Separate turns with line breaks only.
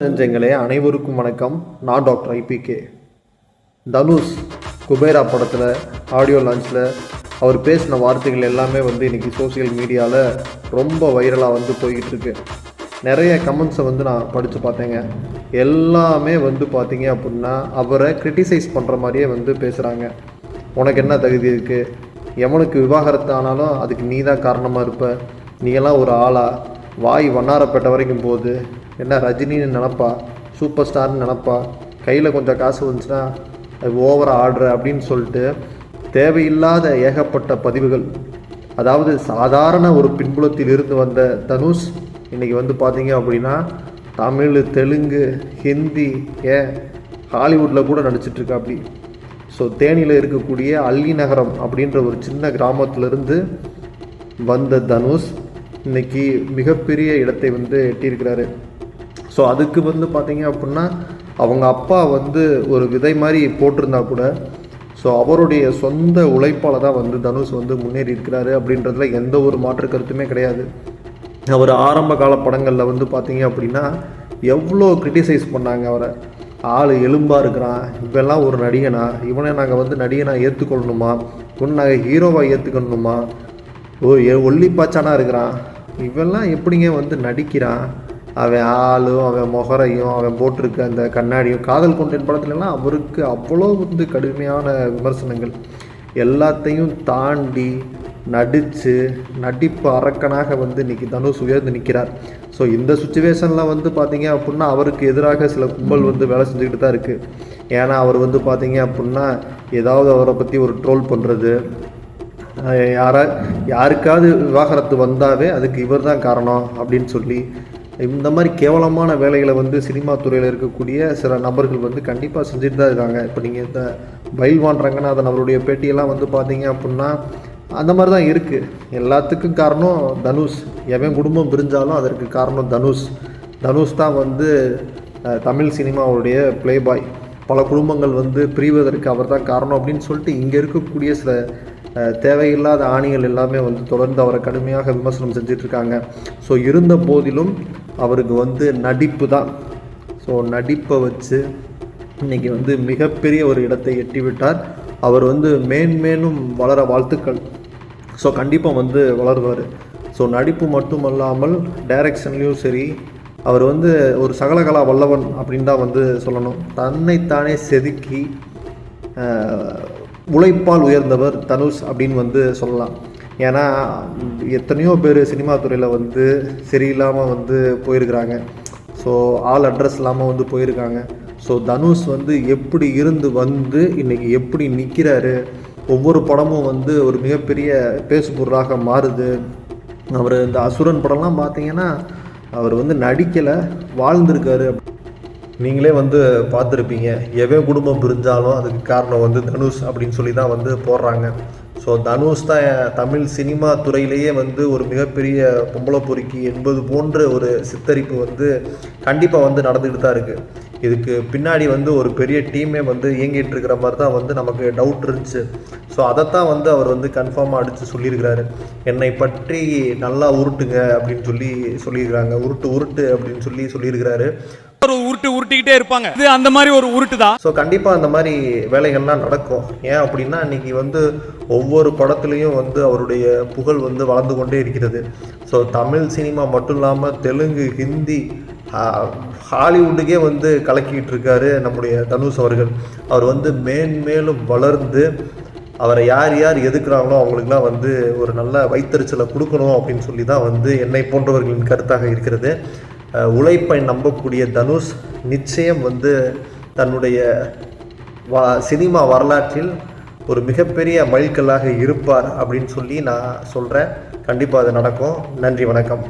நெஞ்சங்களே அனைவருக்கும் வணக்கம். நான் டாக்டர் ஐபிகே தனுஷ் குபேரா படத்தில் ஆடியோ லான்ச்சில் அவர் பேசின வார்த்தைகள் எல்லாமே வந்து இன்றைக்கி சோஷியல் மீடியாவில் ரொம்ப வைரலாக வந்து போய்கிட்டு இருக்கு நிறைய கமெண்ட்ஸை வந்து நான் படித்து பார்த்தேங்க. எல்லாமே வந்து பார்த்தீங்க அப்படின்னா அவரை கிரிட்டிசைஸ் பண்ணுற மாதிரியே வந்து பேசுகிறாங்க உனக்கு என்ன தகுதி இருக்குது எவனுக்கு விவாகரத்து ஆனாலும் அதுக்கு நீ தான் காரணமாக இருப்ப. நீங்களாம் ஒரு ஆளா? வாய் வண்ணாரப்பேட்டை வரைக்கும் போகுது. என்ன ரஜினின்னு நினப்பா? சூப்பர் ஸ்டார்னு நினப்பா? கையில் கொஞ்சம் காசு வந்துச்சுன்னா அது ஓவராக ஆடுற அப்படின்னு சொல்லிட்டு தேவையில்லாத ஏகப்பட்ட பதிவுகள். அதாவது சாதாரண ஒரு பின்புலத்தில் இருந்து வந்த தனுஷ் இன்றைக்கி வந்து பார்த்தீங்க அப்படின்னா தமிழ் தெலுங்கு ஹிந்தி ஏ ஹாலிவுட்டில் கூட நடிச்சிட்ருக்கா அப்படி. ஸோ தேனியில் இருக்கக்கூடிய அள்ளி நகரம் அப்படின்ற ஒரு சின்ன கிராமத்திலிருந்து வந்த தனுஷ் இன்னைக்கு மிகப்பெரிய இடத்தை வந்து எட்டியிருக்கிறாரு. ஸோ அதுக்கு வந்து பார்த்தீங்க அப்படின்னா அவங்க அப்பா வந்து ஒரு விதை மாதிரி போட்டிருந்தா கூட ஸோ அவருடைய சொந்த உழைப்பால் தான் வந்து தனுஷ் வந்து முன்னேறி இருக்கிறாரு அப்படின்றதுல எந்த ஒரு மாற்று கருத்துமே கிடையாது. அவர் ஆரம்ப கால படங்களில் வந்து பார்த்தீங்க அப்படின்னா எவ்வளோ கிரிட்டிசைஸ் பண்ணாங்க அவரை. ஆள் எலும்பாக இருக்கிறான் இவெல்லாம் ஒரு நடிகனா இவனை நாங்கள் வந்து நடிகனாக ஏற்றுக்கொள்ளணுமா இவனை நாங்கள் ஹீரோவாக ஏற்றுக்கணுமா ஓ ஏ ஒல்லிப்பாச்சானா இருக்கிறான். இவெல்லாம் எப்படிங்க வந்து நடிக்கிறான்? அவன் ஆளும் அவன் முகரையும் அவன் போட்டிருக்க அந்த கண்ணாடியும் காதல் கொண்டேன் படத்துலலாம் அவருக்கு அவ்வளோ வந்து கடுமையான விமர்சனங்கள். எல்லாத்தையும் தாண்டி நடித்து நடிப்பு அரக்கனாக வந்து இன்றைக்கி தனுஷ் உயர்ந்து நிற்கிறார் ஸோ இந்த சுச்சுவேஷனில் வந்து பார்த்தீங்க அப்படின்னா அவருக்கு எதிராக சில கும்பல் வந்து வேலை செஞ்சுக்கிட்டு தான் இருக்குது ஏன்னா அவர் வந்து பார்த்தீங்க அப்படின்னா ஏதாவது அவரை பற்றி ஒரு ட்ரோல் பண்ணுறது யாரா யாருக்காவது விவாகரத்து வந்தாவே அதுக்கு இவர் தான் காரணம் அப்படின்னு சொல்லி இந்த மாதிரி கேவலமான வேலைகளை வந்து சினிமா துறையில் இருக்கக்கூடிய சில நபர்கள் வந்து கண்டிப்பாக செஞ்சுட்டு தான் இருக்காங்க. இப்போ நீங்கள் இந்த பயில்வான் ரங்கநாதன் அவருடைய பேட்டியெல்லாம் வந்து பார்த்தீங்க அப்படின்னா அந்த மாதிரி தான் இருக்குது எல்லாத்துக்கும் காரணம் தனுஷ். எவன் குடும்பம் பிரிஞ்சாலும் அதற்கு காரணம் தனுஷ். தனுஷ் தான் வந்து தமிழ் சினிமாவுடைய ப்ளே பாய் பல குடும்பங்கள் வந்து பிரிவதற்கு அவர் தான் காரணம் அப்படின்னு சொல்லிட்டு இங்கே இருக்கக்கூடிய சில தேவையில்லாத ஆணிகள் எல்லாமே வந்து தொடர்ந்து அவரை கடுமையாக விமர்சனம் செஞ்சிட்ருக்காங்க. ஸோ இருந்த போதிலும் அவருக்கு வந்து நடிப்பு தான். ஸோ நடிப்பை வச்சு இன்றைக்கி வந்து மிகப்பெரிய ஒரு இடத்தை எட்டிவிட்டார். அவர் வந்து மேன்மேலும் வளர வாழ்த்துக்கள். ஸோ கண்டிப்பாக வந்து வளருவார். ஸோ நடிப்பு மட்டுமல்லாமல் டைரக்ஷன்லேயும் சரி அவர் வந்து ஒரு சகலகலா வல்லவன் அப்படின்னு தான் வந்து சொல்லணும். தன்னைத்தானே செதுக்கி உழைப்பால் உயர்ந்தவர் தனுஷ் அப்படின்னு வந்து சொல்லலாம். ஏன்னா எத்தனையோ பேர் சினிமா துறையில் வந்து சரியில்லாமல் வந்து போயிருக்கிறாங்க. ஸோ ஆல் அட்ரஸ் இல்லாமல் வந்து போயிருக்காங்க. ஸோ தனுஷ் வந்து எப்படி இருந்து வந்து இன்றைக்கி எப்படி நிற்கிறாரு ஒவ்வொரு படமும் வந்து ஒரு மிகப்பெரிய பேசுபொருளாக மாறுது. அவர் இந்த அசுரன் படம்லாம் பார்த்தீங்கன்னா அவர் வந்து நடிக்கலை வாழ்ந்திருக்காரு. நீங்களே வந்து பார்த்துருப்பீங்க. எவன் குடும்பம் பிரிஞ்சாலும் அதுக்கு காரணம் வந்து தனுஷ் அப்படின்னு சொல்லி தான் வந்து போடுறாங்க. ஸோ தனுஷ் தான் தமிழ் சினிமா துறையிலேயே வந்து ஒரு மிகப்பெரிய பொம்பளை பொறுக்கி என்பது போன்ற ஒரு சித்தரிப்பு வந்து கண்டிப்பாக வந்து நடந்துக்கிட்டு தான் இருக்குது இதுக்கு பின்னாடி வந்து ஒரு பெரிய டீமே வந்து இயங்கிட்டு இருக்கிற மாதிரி தான் வந்து நமக்கு டவுட் இருந்துச்சு. ஸோ அதைத்தான் வந்து அவர் வந்து கன்ஃபார்மாக அடித்து சொல்லியிருக்கிறாரு. என்னை பற்றி நல்லா உருட்டுங்க அப்படின்னு சொல்லி சொல்லியிருக்கிறாங்க. உருட்டு உருட்டு அப்படின்னு சொல்லி சொல்லியிருக்கிறாரு.
ஒரு உருட்டு உருட்டிக்கிட்டே இருப்பாங்க. இது அந்த மாதிரி ஒரு உருட்டு தான்
ஸோ கண்டிப்பாக அந்த மாதிரி வேலைகள்லாம் நடக்கும். ஏன் அப்படின்னா இன்னைக்கு வந்து ஒவ்வொரு படத்துலேயும் வந்து அவருடைய புகழ் வந்து வளர்ந்து கொண்டே இருக்கிறது. ஸோ தமிழ் சினிமா மட்டும் இல்லாமல் தெலுங்கு ஹிந்தி ஹாலிவுட்டுக்கே வந்து கலக்கிட்டு இருக்காரு நம்முடைய தனுஷ் அவர்கள். அவர் வந்து மேன்மேலும் வளர்ந்து அவரை யார் யார் எதுக்குறாங்களோ அவங்களுக்குலாம் வந்து ஒரு நல்ல வைத்தறிச்சலை கொடுக்கணும் அப்படின்னு சொல்லி தான் வந்து என்னை போன்றவர்களின் கருத்தாக இருக்கிறது. உழைப்பை நம்பக்கூடிய தனுஷ் நிச்சயம் வந்து தன்னுடைய வா சினிமா வரலாற்றில் ஒரு மிகப்பெரிய மைல்கல்லாக இருப்பார் அப்படின்னு சொல்லி நான் சொல்கிறேன் கண்டிப்பாக அது நடக்கும். நன்றி வணக்கம்.